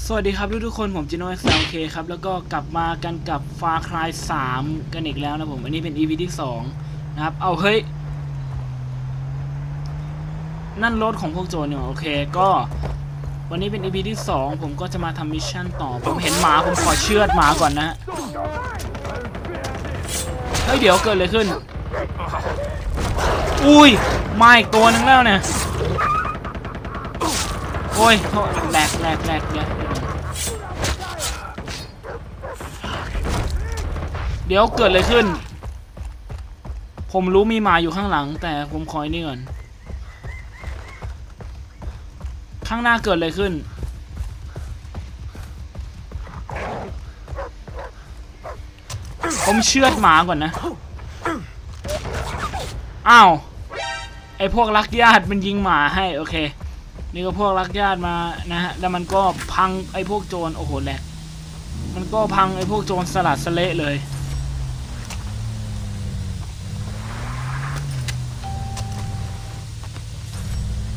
สวัสดีครับทุกทุกๆคนผมจิโน่เอ็กซ์เคครับ แล้วก็กลับมากันกับ Far Cry 3กันอีกแล้วนะผม อันนี้เป็น EP ที่2นะครับ เอาเฮ้ย นั่นรถของพวกโจรเนี่ย โอเค ก็ วันนี้เป็น EP ที่2ผมก็จะมาทำมิชชั่นต่อ ผมเห็นหมา ผมขอเชือดหมาก่อนนะฮะเฮ้ย เดี๋ยวเกิดอะไรขึ้น อุ้ยมาอีกตัวนึงแล้วเนี่ย อ้ยโทษแหลกแหลกแหลกเนี่ยเดี๋ยวเกิดอะไรขึ้น ผมรู้มีหมาอยู่ข้างหลัง แต่ผมคอยนี่ก่อน ข้างหน้าเกิดอะไรขึ้น ผมเชื่อหมาก่อนนะ อ้าว ไอพวกรักญาติมันยิงหมาให้ โอเค นี่ก็พวกรักญาติมานะฮะ แล้วมันก็พังไอ้พวกโจร โอ้โหแหลกมันก็พังไอ้พวกโจรสลัดสเละเลย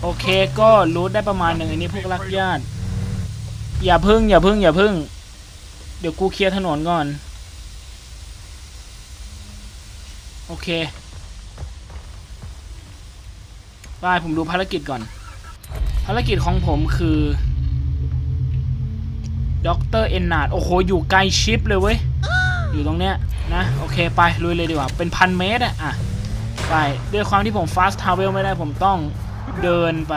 โอเคก็รู้ได้ประมาณหนึ่งอันนี้พวกรักญาติ อย่าพึ่ง อย่าพึ่ง อย่าพึ่ง เดี๋ยวกูเคลียร์ถนนก่อน โอเคได้ผมดูภารกิจก่อน ภารกิจของผมคือด็อกเตอร์เอนนาดโอ้โห อยู่ไกลชิปเลยเว้ย อยู่ตรงเนี้ยนะ โอเค ไปลุยเลยดีกว่า เป็นพันเมตรอะอะ ไป ด้วยความที่ผมฟาสต์ทาวเวลไม่ได้ผมต้องเดินไป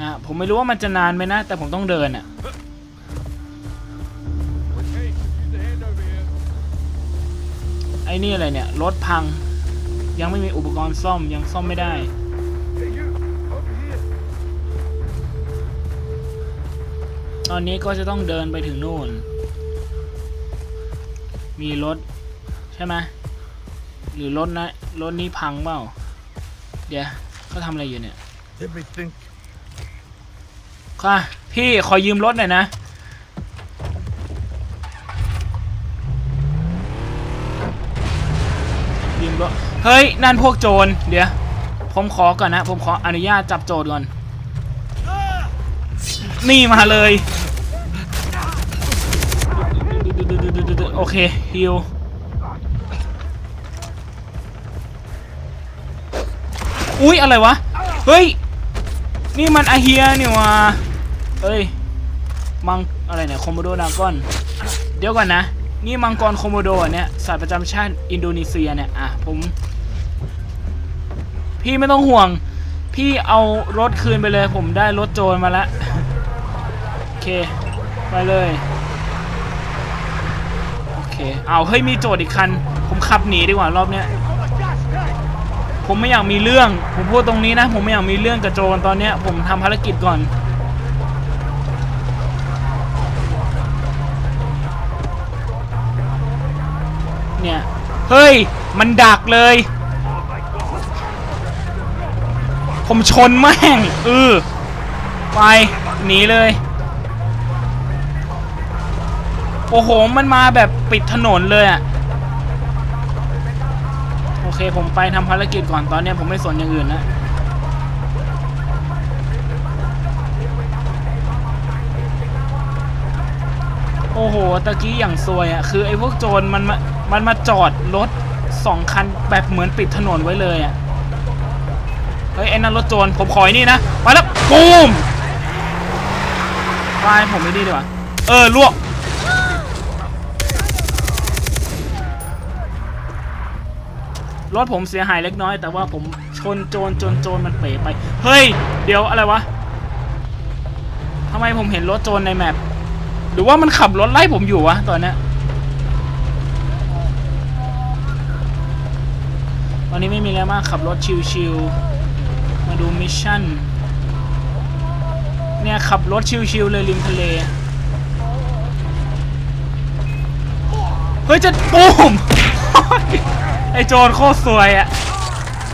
นะ ผมไม่รู้ว่ามันจะนานไหมนะ แต่ผมต้องเดินอะไอ้นี่อะไรเนี่ย รถพัง ยังไม่มีอุปกรณ์ซ่อมยังซ่อมไม่ได้ ตอนนี้ก็จะต้องเดินไปถึงนู่น มีรถ ใช่ไหมหรือรถนะรถนี้พังเปล่า เดี๋ยวเขาทำอะไรอยู่เนี่ย Everything ค่ะพี่ขอยืมรถหน่อยนะ ยืมรถ เฮ้ย นั่นพวกโจร เดี๋ยว ผมขอก่อนนะ ผมขออนุญาตจับโจรก่อน นี่มาเลย โอเคฮิวอุ๊ยอะไรวะ เฮ้ย นี่มันอาเฮียนี่วะเอ้ย มังอะไรเนี่ยโคโมโดดากอน เดี๋ยวก่อนนะ นี่มังกรโคโมโดเนี่ยสัตว์ประจำชาติอินโดนีเซียเนี่ย อะผม พี่ไม่ต้องห่วง พี่เอารถคืนไปเลย ผมได้รถโจรมาแล้ว โอเค ไปเลย เคเอาเฮ้ยมีโจทย์อีกคัน ผมขับหนีดีกว่ารอบเนี้ย ผมไม่อยากมีเรื่อง ผมพูดตรงนี้นะ ผมไม่อยากมีเรื่องกับโจรตอนเนี้ย ผมทำภารกิจก่อน เนี่ย เฮ้ย มันดักเลย ผมชนแม่งเออไป หนีเลย โอ้โห มันมาแบบปิดถนนเลยอะโอเค ผมไปทำภารกิจก่อนตอนเนี้ยผมไม่สนอย่างอื่นนะโอ้โห ตะกี้อย่างซวยอะคือไอ้พวกโจรมันมามันมาจอดรถสองคันแบบเหมือนปิดถนนไว้เลยอะเฮ้ยไอ้นั่นรถโจรผมขอยนี่นะ ไปแล้ว ปูมไปผมไม่ดีดีกว่า เออลวก รถผมเสียหายเล็กน้อย แต่ว่าผมชนโจรจนโจรมันเป๋ไป เฮ้ย เดี๋ยวอะไรวะทำไมผมเห็นรถโจรในแมปหรือว่ามันขับรถไล่ผมอยู่วะตอนนี้ยตอนนี้ไม่มีอะไรมากขับรถชิวๆมาดูมิชชั่นเนี่ยขับรถชิวๆเลยริมทะเล เฮ้ยจะปูม ไอโจรโคตรสวยอะ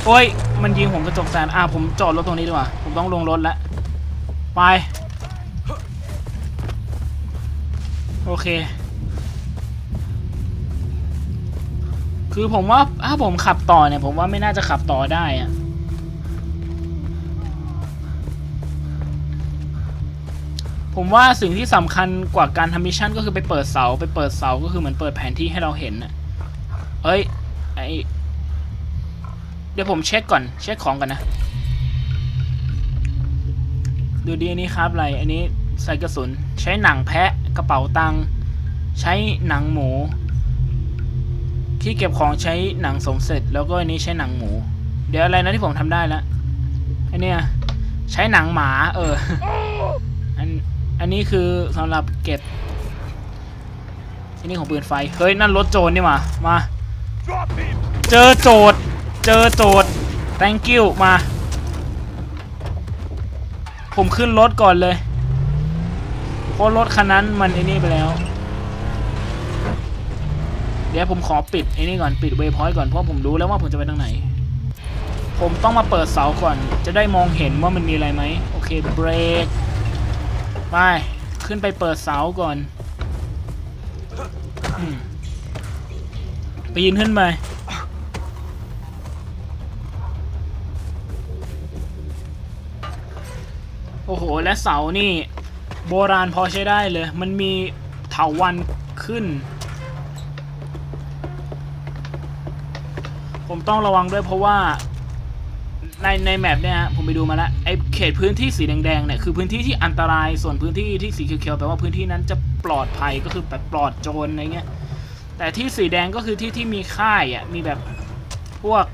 โอ้ย มันยิงผมกระจกแสนอะผมจอดรถตรงนี้ดีกว่า ผมต้องลงรถแล้ว ไป โอเค คือผมว่าถ้าผมขับต่อเนี่ย ผมว่าไม่น่าจะขับต่อได้อะผมว่าสิ่งที่สำคัญกว่าการทำมิชชั่นก็คือไปเปิดเสาไปเปิดเสาก็คือเหมือนเปิดแผนที่ให้เราเห็นน่ะเอ้ย ไอเดี๋ยวผมเช็คก่อน เช็คของก่อนนะ ดูดีอันนี้ครับอะไร อันนี้ใส่กระสุน ใช้หนังแพะ กระเป๋าตังค์ใช้หนังหมู ที่เก็บของใช้หนังสมเสร็จ แล้วก็อันนี้ใช้หนังหมู เดี๋ยวอะไรนะที่ผมทำได้แล้วอันเนี้ยใช้หนังหมา เออ อัน อันนี้คือสำหรับเก็บอันนี้ของปืนไฟ เฮ้ย นั่นรถโจรนี่มา มา เจอโจทย์เจอโจทย์ thank you มา ผมขึ้นรถก่อนเลย เพราะรถคันนั้นมันไอ้นี่ไปแล้ว เดี๋ยวผมขอปิดไอ้นี่ก่อนปิดเวพอยต์ก่อนเพราะผมรู้แล้วว่าผมจะไปทางไหน ผมต้องมาเปิดเสาก่อน จะได้มองเห็นว่ามันมีอะไรไหมโอเคเบรกไปขึ้นไปเปิดเสาก่อน อืม ปีนขึ้นไป โอ้โห และเสานี่ โบราณพอใช้ได้เลย มันมีเถาวันขึ้น ผมต้องระวังด้วยเพราะว่าในในแมปเนี่ยฮะผมไปดูมาแล้วไอ้เขตพื้นที่สีแดงๆเนี่ยคือพื้นที่ที่อันตรายส่วนพื้นที่ที่สีเขียวๆแปลว่าพื้นที่นั้นจะปลอดภัยก็คือแบบปลอดโจรอะไรเงี้ย แต่ที่สีแดงก็คือที่ที่มีค่ายอะมีแบบพวก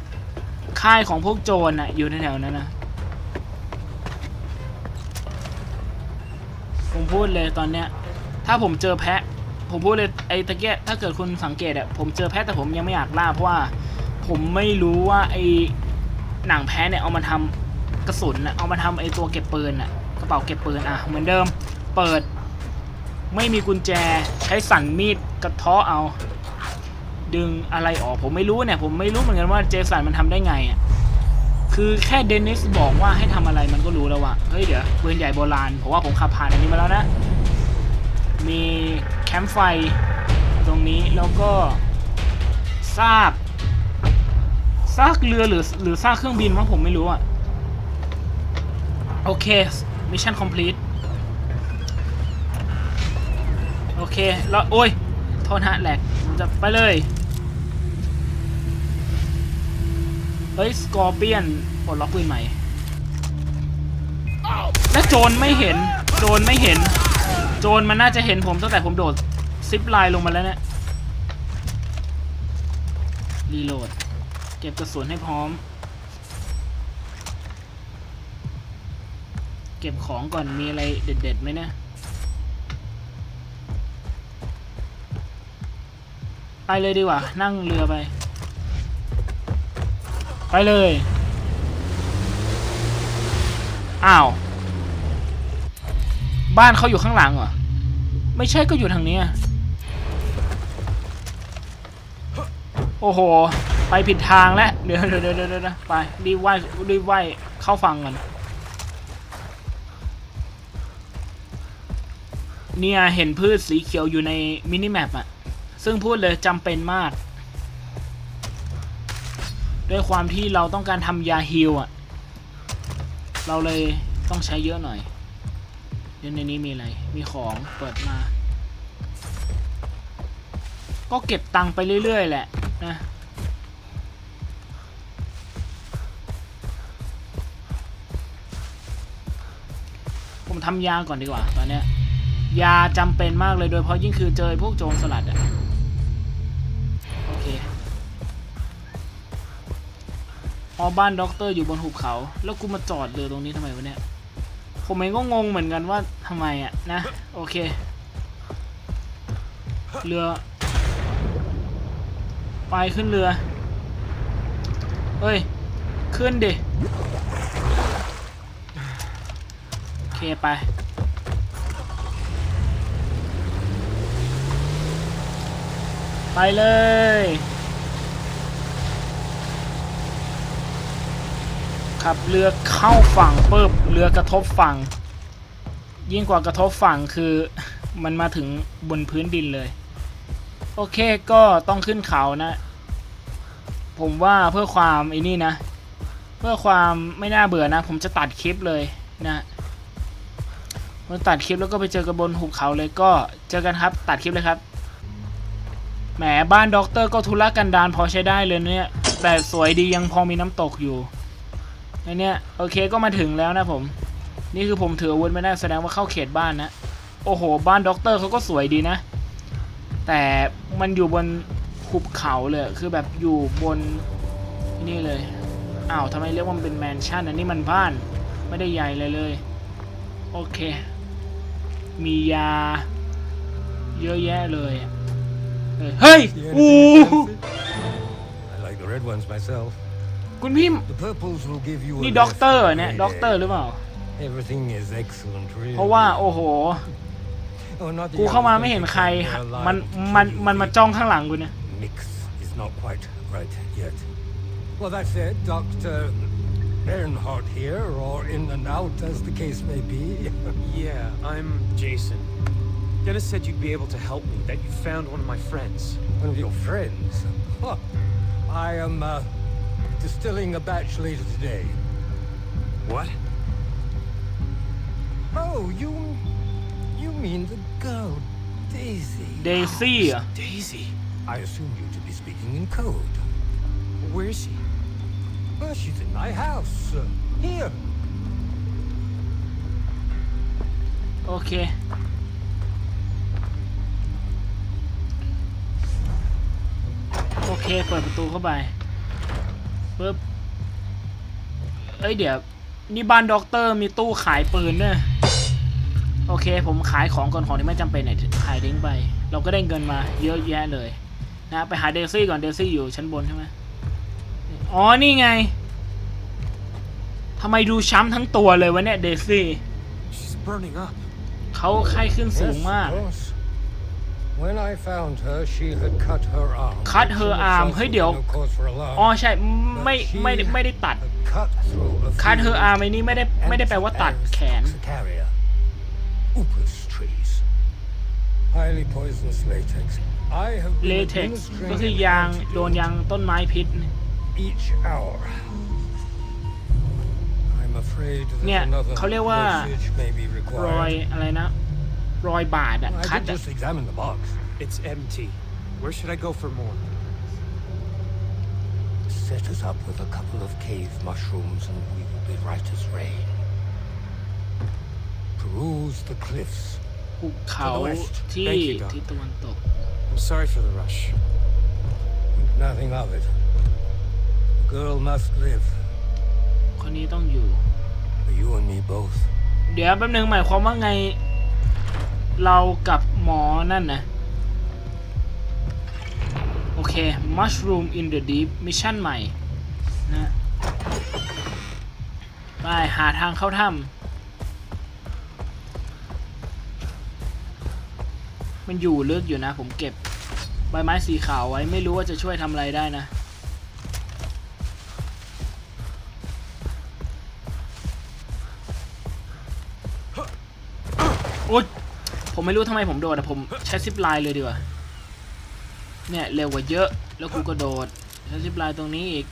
ค่ายของพวกโจรอะอยู่แถวนั้นนะผมพูดเลยตอนเนี้ย ถ้าผมเจอแพะ ผมพูดเลยไอ้ตะเกียถ้าเกิดคุณสังเกตอะผมเจอแพะแต่ผมยังไม่อยากล่าเพราะว่า ผมไม่รู้ว่าไอ้หนังแพ้เนี่ยเอามาทำกระสุนนะเอามาทำไอ้ตัวเก็บปืนน่ะกระเป๋าเก็บปืนอะเหมือนเดิมเปิด ไม่มีกุญแจใช้สั่นมีดกระเทาะเอา ดึงอะไรออกผมไม่รู้เนี่ย ผมไม่รู้เหมือนกันว่าเจสันมันทำได้ไงอะคือแค่เดนิสบอกว่าให้ทำอะไรมันก็รู้แล้วว่าเฮ้ยเดี๋ยวปืนใหญ่โบราณผมว่าผมขับผ่านอันนี้มาแล้วนะ มีแคมป์ไฟตรงนี้แล้วก็ซากซากเรือหรือหรือซากเครื่องบินวะผมไม่รู้อะ โอเคมิชชั่นคอมพลีท โอเคแล้วโอ้ยโทษฮะแหลกผมจะไปเลย เฮ้ย สกอร์เปียนปลดล็อกปืนใหม่ และโจรไม่เห็น โจรไม่เห็น โจรมันน่าจะเห็นผมตั้งแต่ผมโดด ซิปไลน์ลงมาแล้วเนี่ยรีโหลด เก็บกระสุนให้พร้อม เก็บของก่อนมีอะไรเด็ดๆไหมเนี่ย ไปเลยดีกว่า นั่งเรือไป ไปเลย อ้าว บ้านเขาอยู่ข้างหลังเหรอ ไม่ใช่ก็อยู่ทางนี้ โอ้โห ไปผิดทางแล้ว เดี๋ยวเดี๋ยวเดี๋ยวเดี๋ยวไป รีบว่ายรีบว่ายเข้าฟังกันเนี่ยเห็นพืชสีเขียวอยู่ในมินิแมปอะ ซึ่งพูดเลยจำเป็นมาก ด้วยความที่เราต้องการทำยาฮิลอะเราเลยต้องใช้เยอะหน่อยเดี๋ยวในนี้มีอะไร มีของเปิดมา ก็เก็บตังค์ไปเรื่อย ๆ แหละนะผมทำยาก่อนดีกว่าตอนเนี้ยยาจำเป็นมากเลยโดยเฉพาะยิ่งคือเจอพวกโจรสลัดอะ พอบ้านด็อกเตอร์อยู่บนหุบเขา แล้วกูมาจอดเรือตรงนี้ทำไมวะเนี่ย ผมเองก็งงเหมือนกันว่าทำไมอะนะ โอเค เรือ ไปขึ้นเรือ เฮ้ย ขึ้นดิ โอเคไป ไปเลย ขับเรือเข้าฝั่งปุ๊บเรือกระทบฝั่ง ยิ่งกว่ากระทบฝั่งคือมันมาถึงบนพื้นดินเลย โอเคก็ต้องขึ้นเขานะ ผมว่าเพื่อความไอ้นี่นะ เพื่อความไม่น่าเบื่อนะ ผมจะตัดคลิปเลยนะผมันตัดคลิปแล้วก็ไปเจอกันบนหุบเขาเลยก็เจอกันครับ ตัดคลิปเลยครับแหมบ้านด็อกเตอร์ก็ทุรกันดารพอใช้ได้เลยเนี่ย แต่สวยดียังพอมีน้ำตกอยู่ ไอเนี่ยโอเคก็มาถึงแล้วนะผม นี่คือผมถืออาวุธไม่ได้แสดงว่าเข้าเขตบ้านนะ โอ้โห บ้านด็อกเตอร์เขาก็สวยดีนะ แต่มันอยู่บนหุบเขาเลยคือแบบอยู่บนนี่เลยอ้าวทำไมเรียกว่ามันเป็นแมนชั่นอันนี้มันบ้านไม่ได้ใหญ่เลยเลย โอเค มียา เยอะแยะเลย เฮ้ยอู้ I like the red ones myself. คุณพี่ The purples will give you a นี่ lift ด็อกเตอร์ on เนี่ย payday. ด็อกเตอร์หรือเปล่า Everything is excellent, really. เพราะว่า โอ้โห Oh, not the กูเข้ามา others ไม่เห็น think ใคร they're alive มัน until มัน you มันมา leave. จ้องข้างหลังกูเนี่ย Mix is not quite right yet. Well, that said, Dr. Bernhardt here, or in and out as the case may be. Yeah, I'm Jason. Dennis said you'd be able to help me, that you found one of my friends. One of your friends. Huh. I am uh, distilling a batch later today. What? Oh, you. You mean the girl, Daisy? เดซี่อ่ะ Daisy. I assumed you to be speaking in code. Where is she? Well, she's in my house. Uh, here. โอเค โอเค เปิดประตูเข้าไป ปึ๊บเอ้ยเดี๋ยว นี่บ้านด็อกเตอร์มีตู้ขายปืนด้วยโอเค ผมขายของก่อนของที่ไม่จำเป็นเนี่ยขายทิ้งไป เราก็ได้เงินมาเยอะแยะเลยนะไปหาเดซี่ก่อนเดซี่อยู่ชั้นบนใช่ไหมอ๋อนี่ไงทำไมดูช้ำทั้งตัวเลยวะเนี่ยเดซี่ She's burning up. เขาไข้ขึ้นสูง Yes, มาก of course. When I found her, she had cut her arm. Cut which her in arm. itself เฮ้ย would เดี๋ยว be no cause for alarm. อ๋อใช่ไม่ไม่ได้ไม่ได้ตัด A cut through a คั t เ e อ field อาร์มไอ้นี่ไม่ได้ไม่ได้แปลว่าตัดแขน Antiparis Upas trees. Highly poisonous latex. I have เล been เท็กซ์ administering ก็คือยาง an โดนยางต้นไม้พิษ each hour. I'm afraid that เนี่ย another เขาเรียกว่า dosage may be รอย required. อะไรนะ รอยบาดอะ I คัด did อะ just examine the box. It's empty. Where should I go for more? Set us up with a couple of cave mushrooms and we will be right as rain. Peruse the cliffs. ภูเขาที่ Thank you, Doc. ทิศตะวันตก I'm sorry for the rush. Think nothing of it. The girl must live. คนนี้ต้องอยู่ For you and me both. เดี๋ยวแป๊บนึงหมายความว่าไง เรากับหมอนั่นนะโอเค mushroom in the deep มิชชั่นใหม่นะไปหาทางเข้าถ้ำมันอยู่ลึกอยู่นะผมเก็บ ใบไม้สีขาวไว้ไม่รู้ว่าจะช่วยทำอะไรได้นะ ผมไม่รู้ทำไมผมโดดแต่ผมใช้ซิปไลน์เลยดีกว่า เนี่ยเร็วกว่าเยอะ แล้วกูก็โดดใช้ซิปไลน์ตรงนี้อีก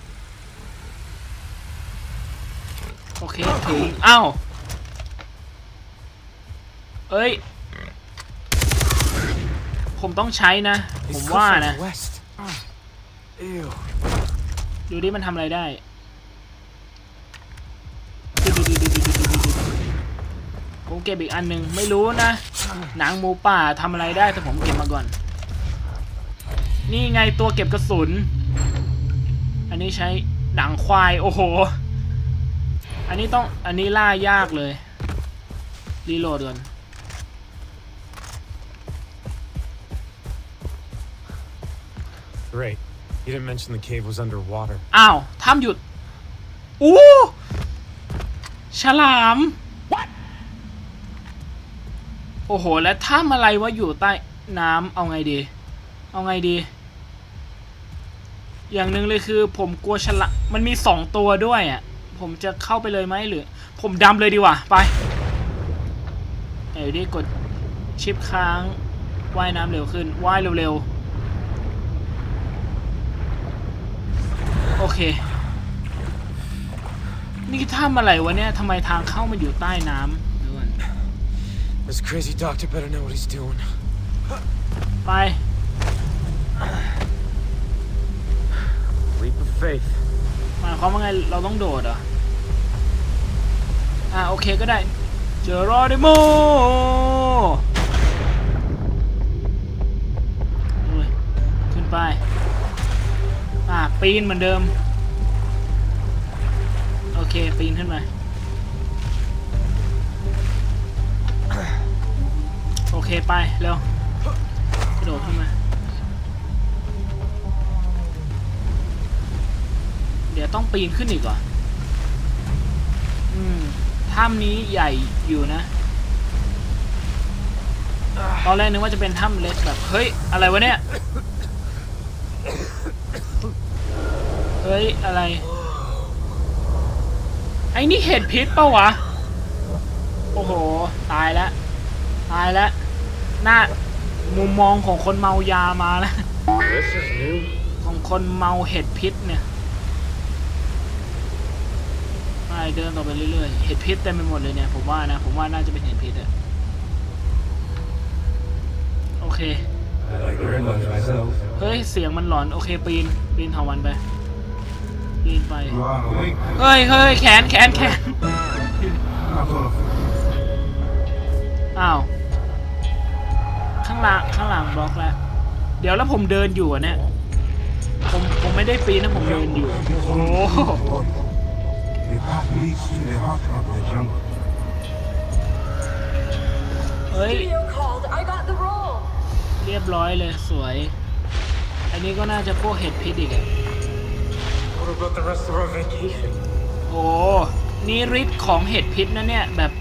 โอเคถึงอ้าวเอ้ย ผมต้องใช้นะ ผมว่านะ ดูดิมันทำอะไรได้ผมเก็บอีกอันหนึ่งไม่รู้นะ หนังหมูป่าทำอะไรได้แต่ผมเก็บมาก่อน นี่ไงตัวเก็บกระสุน อันนี้ใช้หนังควาย โอ้โห อันนี้ต้อง อันนี้ล่ายากเลย รีโหลดก่อน Great. You didn't mention the cave was underwater. อ้าวถ้ำหยุด อู้ ฉลามโอ้โห แล้วถ้ำอะไรวะอยู่ใต้น้ำเอาไงดี เอาไงดี อย่างหนึ่งเลยคือผมกลัวฉลามมันมีสองตัวด้วยอะ ผมจะเข้าไปเลยไหมหรือ ผมดำเลยดีกว่า ไป เอ้ยดิกดชิปค้างว่ายน้ำเร็วขึ้นว่ายเร็วๆ โอเค นี่ถ้ำอะไรวะเนี่ยทำไมทางเข้ามันอยู่ใต้น้ำ This crazy doctor better know what he's doing. ไป Leap of faith. หมายความว่าไงเราต้องโดดเหรอ อ่าโอเคก็ได้ เจอรอดิโมอุ้ยขึ้นไป อ่าปีนเหมือนเดิม โอเค ปีนขึ้นไป เคไปเร็วกระโดดขึ้นมา เดี๋ยวต้องปีนขึ้นอีกเหรอ อืมถ้ำนี้ใหญ่อยู่นะ ตอนแรกนึกว่าจะเป็นถ้ำเล็กแบบ เฮ้ย อะไรวะเนี่ย เฮ้ย อะไร ไอ้นี่เห็ดพิษปะวะ โอ้โห ตายแล้ว ตายแล้ว หน้ามุมมองของคนเมายามาแล้ว This is new. ของคนเมาเห็ดพิษเนี่ยไปเดินต่อไปเรื่อยๆ เห็ดพิษเต็มไปหมดเลยเนี่ย ผมว่านะ ผมว่าน่าจะเป็นเห็ดพิษอะโอเค I like very much myself. เฮ้ย เสียงมันหลอน โอเค ปีน ปีนเถาวันไป ปีนไป You are awake. เฮ้ยเฮ้ยแขนแขนแขน อ้าว หลังข้างหลังบล็อกแล้วเดี๋ยวแล้วผมเดินอยู่อะเนี่ยผมผมไม่ได้ปีนนะผมเดินอยู่โอ้โห The path leads to the heart of the jungle. เฮ้ย Studio called. I got the role. เรียบร้อยเลยสวย อันนี้ก็น่าจะพวกเห็ดพิษอีกอะ What about the rest of our vacation? โอ้นี่ฤทธิ์ของเห็ดพิษนะเนี่ยแบบ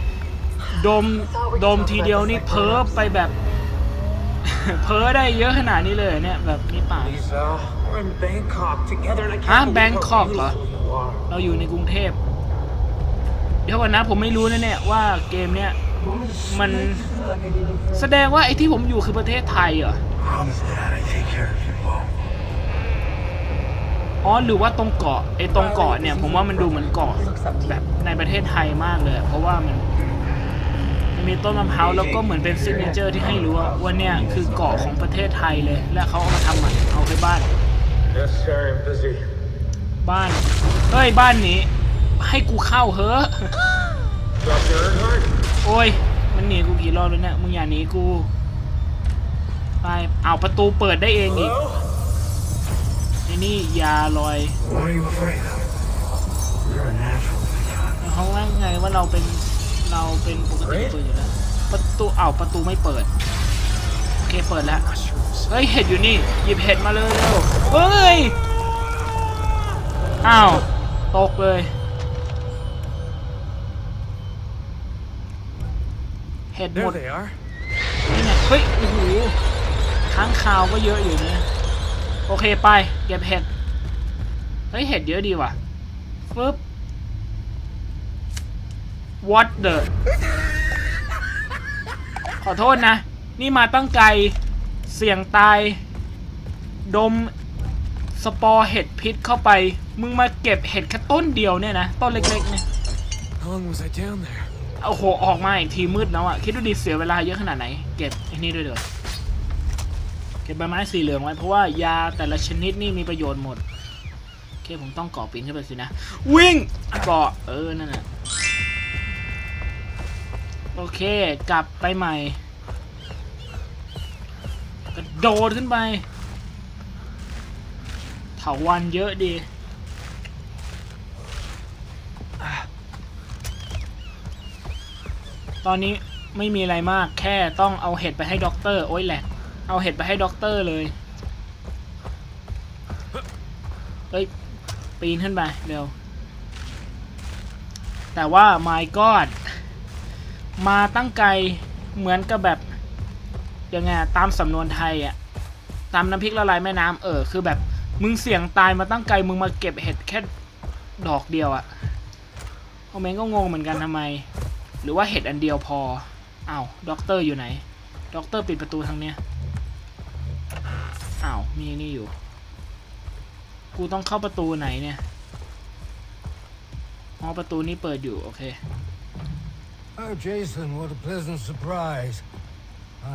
ดมดมทีเดียวนี่เพ้อไปแบบ เพ้อได้เยอะขนาดนี้เลยเหรอเนี่ยแบบนี่ป่า Lisa, we're in Bangkok together and I Huh? can't believe Bangkok how เหรอ beautiful you are. เราอยู่ในกรุงเทพ เดี๋ยวก่อนนะผมไม่รู้นะเนี่ยว่าเกมเนี้ยมันแสดงว่าไอ้ที่ผมอยู่คือประเทศไทยเหรอ Promise that I take care of you all. อ๋อหรือว่าตรงเกาะไอ้ตรงเกาะเนี่ยผมว่ามันดูเหมือนเกาะแบบในประเทศไทยมากเลยอะเพราะว่ามัน มันมีต้นมะพร้าวแล้วก็เหมือนเป็นซิกเนเจอร์ที่ให้รู้ว่าว่าเนี่ยคือเกาะของประเทศไทยเลย และเขาเอามาทำใหม่เอาไปบ้าน Yes, sir, I'm busy. บ้านเฮ้ยบ้านนี้ ให้กูเข้าเฮ้อะ Dr. Earnhardt? โอ้ย มันหนีกูกี่รอบแล้วเนี่ยมึงอย่าหนีกูไปเอาประตูเปิดได้เองอีก Hello? ไอ้นี่ยาลอย What are you afraid of? You're a natural. ในห้องแรกไงว่าเราเป็น เราเป็นปกติตัวอยู่แล้ว ประตูเอาวประตูไม่เปิด โอเคเปิดแล้ว Mushrooms. เฮ้ยเห็ดอยู่นี่ หยิบเห็ดมาเลยเร็วเฮ้ย อ้าว ตกเลย เห็ดหม There ด they are. นี่ไงเฮ้ย โอ้โหค้างคาวก็เยอะอยู่นะโอเคไป เก็บเห็ด เฮ้ย เห็ดเยอะดีว่ะฟึบ what the ขอโทษนะ นี่มาตั้งไกล เสี่ยงตาย ดม สปอร์เห็ดพิษเข้าไป มึงมาเก็บเห็ดแค่ต้นเดียวเนี่ยนะ ต้นเล็กๆเนี่ย How long was I down there? โอ้โห ออกมาอีกทีมืดแล้วอะคิดดูดิเสียเวลาเยอะขนาดไหน เก็บไอ้นี่ด้วยเถอะเก็บใบไม้สีเหลืองไว้เพราะว่ายาแต่ละชนิดนี่มีประโยชน์หมด โอเค ผมต้องเกาะปีนขึ้นไปสินะ วิ่งเกาะเออ นั่นแหละ โอเคกลับไปใหม่กระโดดขึ้นไปเถาวันเยอะดีตอนนี้ไม่มีอะไรมากแค่ต้องเอาเห็ดไปให้ด็อกเตอร์โอ้ยแหลกเอาเห็ดไปให้ด็อกเตอร์เลยเอ้ยปีนขึ้นไปเร็วแต่ว่า my god มาตั้งไกลเหมือนกับแบบยังไงตามสำนวนไทยอะตามน้ำพริกละลายแม่น้ำเออคือแบบมึงเสี่ยงตายมาตั้งไกลมึงมาเก็บเห็ดแค่ดอกเดียวอะโอเมนก็งงเหมือนกันทำไม หรือว่าเห็ดอันเดียวพออ้าวด็อกเตอร์อยู่ไหนด็อกเตอร์ปิดประตูทางเนี้ยอ้าวมีนี่อยู่ กูต้องเข้าประตูไหนเนี่ยอ๋อประตูนี้เปิดอยู่ โอเค Oh, Jason, what a pleasant surprise.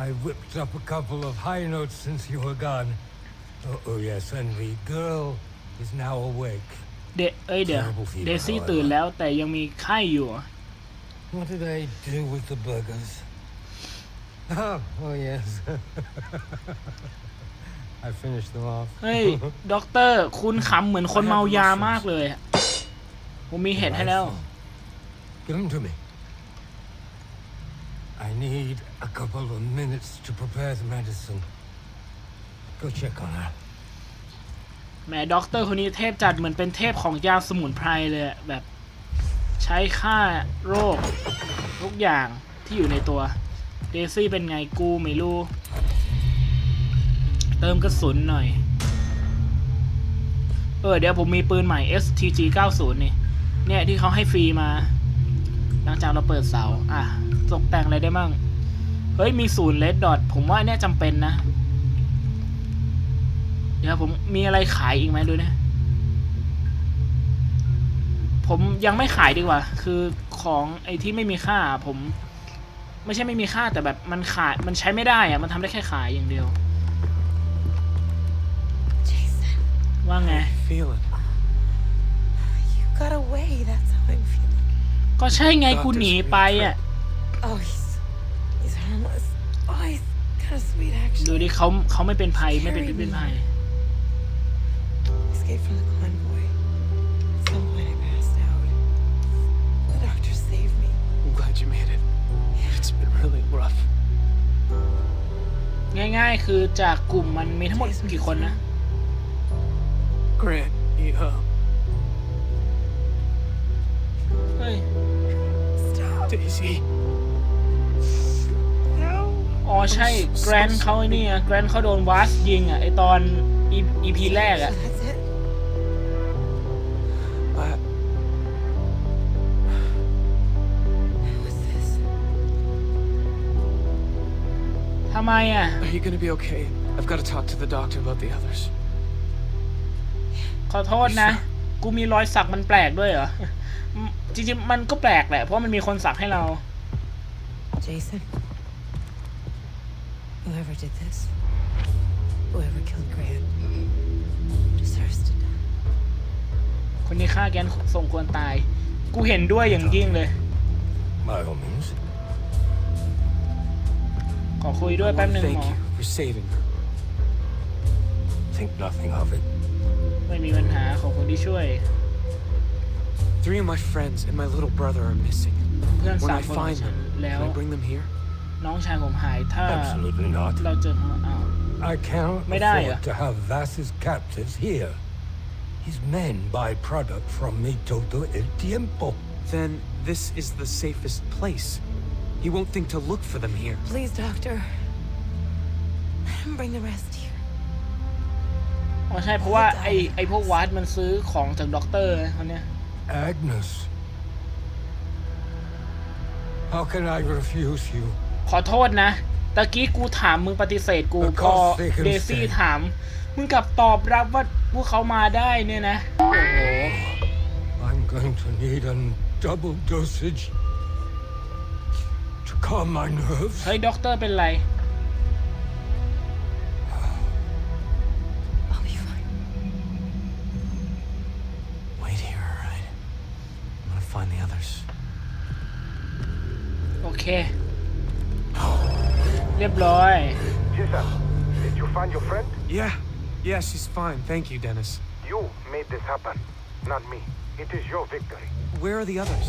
I whipped up a couple of high notes since you were gone. Oh, oh yes, and the girl is now awake. เดเอ้ยเดี๋ยว Terrible fever, เดซี่ตื่นแล้วแต่ยังมีไข้อยู่ What did I do with the burgers? Oh, oh yes. I finished them off. เฮ้ย ด็อกเตอร์ คุณขำเหมือนคนเมายามากเลยอะผมมีเห็ดให้แล้ว Give them to me. I need a couple of minutes to prepare the medicine. Go check on her. แหมด็อกเตอร์คนนี้เทพจัดเหมือนเป็นเทพของยาสมุนไพรเลยอะแบบใช้ฆ่าโรค ทุกอย่างที่อยู่ในตัวเดซี่เป็นไงกูไม่รู้ เติมกระสุนหน่อย เออเดี๋ยวผมมีปืนใหม่ STG 90นี่ เนี่ยที่เขาให้ฟรีมา หลังจากเราเปิดเสา อะ ตกแต่งอะไรได้มั่ง เฮ้ย มีศูนย์เลดดอทผมว่าเนี่ยจำเป็นนะ เดี๋ยวผมมีอะไรขายอีกไหมดูนะผมยังไม่ขายดีกว่า คือของไอ้ที่ไม่มีค่า ผม ไม่ใช่ไม่มีค่าแต่แบบมันขายมันใช้ไม่ได้อะมันทำได้แค่ขายอย่างเดียว Jason, ว่าไง Feeling. you got away. That's how I'm feeling. ก็ใช่ไงกูหนีไปอะ Oh, he's he's harmless. Oh, he's kind of sweet ดู actually. ดิเขาเขาไม่เป็นภัยไม่เป็นพิษเป็นภัย Escaped from the convoy. At some point, I passed out. The doctor saved me. I'm glad you made it. It's been really rough. ง่าย ๆ คือจากกลุ่มมันมีทั้งหมดกี่คนนะ Grant, he, uh, เฮ้ย Stop. Daisy. No. อ๋อใช่ แกรนเขาไอ้นี่อะแกรนเขาโดนวาสยิงอะไอตอนอีพีแรกอะ That's it. I, What's this? ทำไมอะ are you gonna be okay? I've got to talk to the doctor about the others. ขอโทษนะ กูมีรอยสักมันแปลกด้วยเหรออืม จริงๆ มันก็แปลกแหละ เพราะมันมีคนสักให้เรา Jason. Whoever did this, whoever killed Grant, deserves to die. คนนี้ฆ่าแกนสมควรตาย กูเห็นด้วยอย่างยิ่งเลย By all means. ขอคุยด้วย I แป๊บ wanna หนึ่ง thank หมอ you for saving her. Think nothing of it. ไม่มีปัญหาขอบคุณที่ช่วย Three of my friends and my little brother are missing. เพื่อน When สาม I คนของ find ฉัน them, แล้ว can I bring them here? น้องชายผมหายถ้า Absolutely not. เราเจอเขาอ้าว I cannot May I, afford uh? to have Vass's captives here. His men buy product from me todo el tiempo. Then this is the safest place. He won't think to look for them here. Please, doctor. Let him bring the rest here. อ๋อใช่เพราะว่าไอไอพวกวาดมันซื้อของจากด็อกเตอร์นะคนเนี้ย Agnes. How can I refuse you? ขอโทษนะ ตะกี้กูถามมึงปฏิเสธกู Of พอ course they can เดซี่ stay. ถาม มึงกลับตอบรับว่าพวกเขามาได้เนี่ยนะ โอ้โห I'm going to need a double dosage to calm my nerves. เฮ้ยด็อกเตอร์เป็นไร โอเค เรียบร้อย Jason, did you find your friend? Yeah, yeah, she's fine. Thank you, Dennis. You made this happen, not me. It is your victory. Where are the others?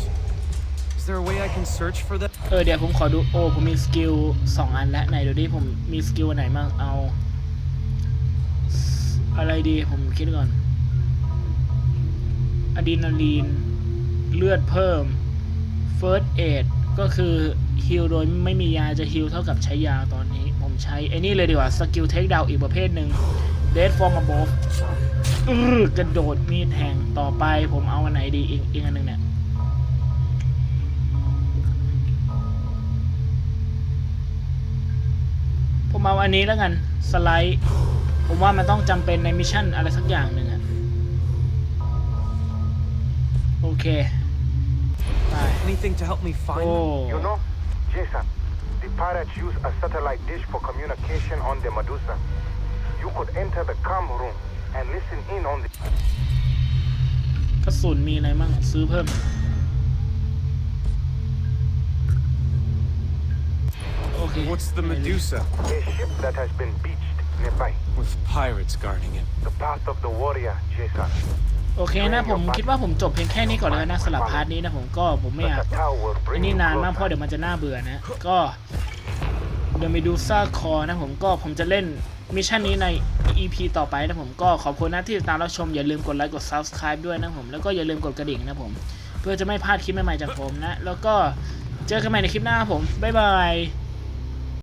Is there a way I can search for them? เออเดี๋ยวผมขอดูโอ้ผมมีสกิลสองอันแล้วไหนดูดิผมมีสกิลอันไหนบ้างเอาอะไรดีผมคิดก่อนอะดรีนาลีน เลือดเพิ่ม First Aid ก็คือฮิลโดยไม่มียาจะฮิลเท่ากับใช้ยาตอนนี้ ผมใช้ไอ้นี่เลยดีกว่าสกิลเทคดาวอีกประเภทหนึ่ง Dead from above อื้อกระโดดมีดแทงต่อไปผมเอาอันไหนดีอีกอีกอันหนึ่งเนี่ยผมเอาอันนี้แล้วกันสไลด์ ผมว่ามันต้องจำเป็นในมิชชั่นอะไรสักอย่างหนึ่งอะโอเค anything to help me find โอ้ them? You know, Jason, the pirates use a satellite dish for communication on the Medusa. You could enter the com room and listen in on the กระสุนมีอะไรมั่งซื้อเพิ่ม โอเค What's the Medusa? a ship that has been beached nearby. With pirates guarding it. The path of the warrior, Jason. โอเคนะผมคิดว่าผมจบเพียงแค่นี้ก่อนเลยนะสลับพาร์ทนี้นะผมก็ผมไม่อยากอันนี้นานมากเพราะเดี๋ยวมันจะน่าเบื่อนะ ก็เดอะเมดูซ่าคอนะผมก็ผมจะเล่นมิชชั่นนี้ใน EP ต่อไปนะผมก็ขอบคุณนะที่ติดตามรับชมอย่าลืมกดไลค์กด Subscribe ด้วยนะผมแล้วก็อย่าลืมกดกระดิ่งนะผม เพื่อจะไม่พลาดคลิปใหม่ๆจากผมนะ แล้วก็เจอกันใหม่ในคลิปหน้าผมบ๊ายบาย